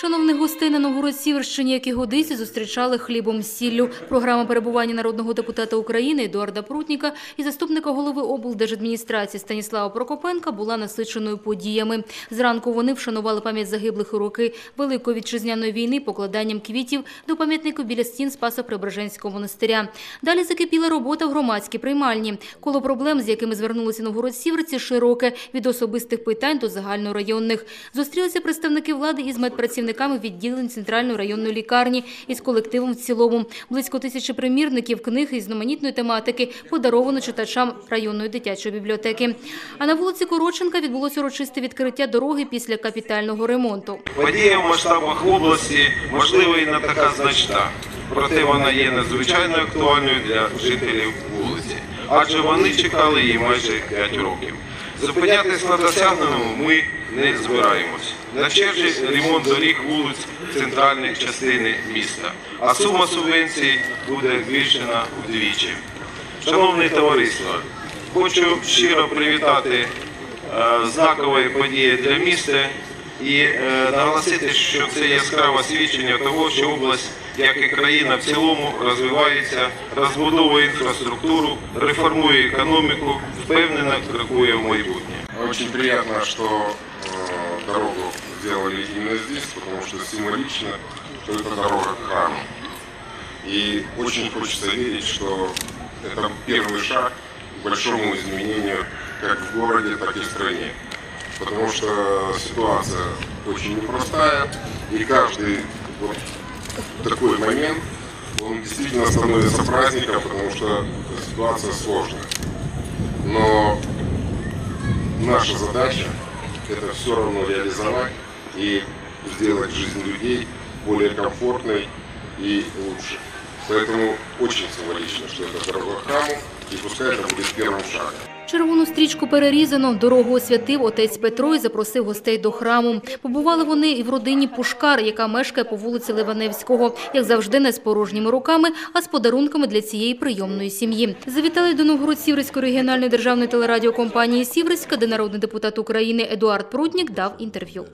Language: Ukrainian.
Шановних гостей на Новгород-Сіверщині, як годиці, зустрічали хлібом сіллю. Програма перебування народного депутата України Едуарда Прутніка і заступника голови облдержадміністрації Станіслава Прокопенка була насиченою подіями. Зранку вони вшанували пам'ять загиблих у роки Великої вітчизняної війни покладанням квітів до пам'ятнику біля стін Спаса Преображенського монастиря. Далі закипіла робота в громадській приймальні. Коло проблем, з якими звернулися Новгород-Сіверці, широке від особистих питань до загальнорайонних. Зустрілися представники влади із медпрацівниками відділень центральної районної лікарні із колективом в цілому. Близько тисячі примірників книг із знаменітної тематики подаровано читачам районної дитячої бібліотеки. А на вулиці Короченка відбулося урочисте відкриття дороги після капітального ремонту. Подія в масштабах області можливо і не така значна, проте вона є надзвичайно актуальною для жителів вулиці, адже вони чекали її майже 5 років. Зупинятись на досягненому ми не збираємось. На черзі ремонт доріг вулиць центральної частини міста, а сума субвенції буде збільшена вдвічі. Шановне товариство, хочу щиро привітати е, знакової події для міста і е, наголосити, що це яскраве свідчення того, що область, як і країна в цілому, розвивається, розбудовує інфраструктуру, реформує економіку, впевнено крокує в майбутнє. Очень приятно, что э, дорогу сделали именно здесь, потому что символично, что это дорога к храму. И очень хочется верить, что это первый шаг к большому изменению как в городе, так и в стране. Потому что ситуация очень непростая, и каждый вот такой момент, он действительно становится праздником, потому что ситуация сложная. Но наша задача это все равно реализовать и сделать жизнь людей более комфортной и лучше. Поэтому очень символично, что это дорога к храму, и пускай это будет первым шагом. Червону стрічку перерізано, дорогу освятив отець Петро і запросив гостей до храму. Побували вони і в родині Пушкар, яка мешкає по вулиці Ливаневського, як завжди, не з порожніми руками, а з подарунками для цієї прийомної сім'ї. Завітали до Новгород-Сіверської регіональної державної телерадіокомпанії Сіверська, де народний депутат України Едуард Пруднік дав інтерв'ю.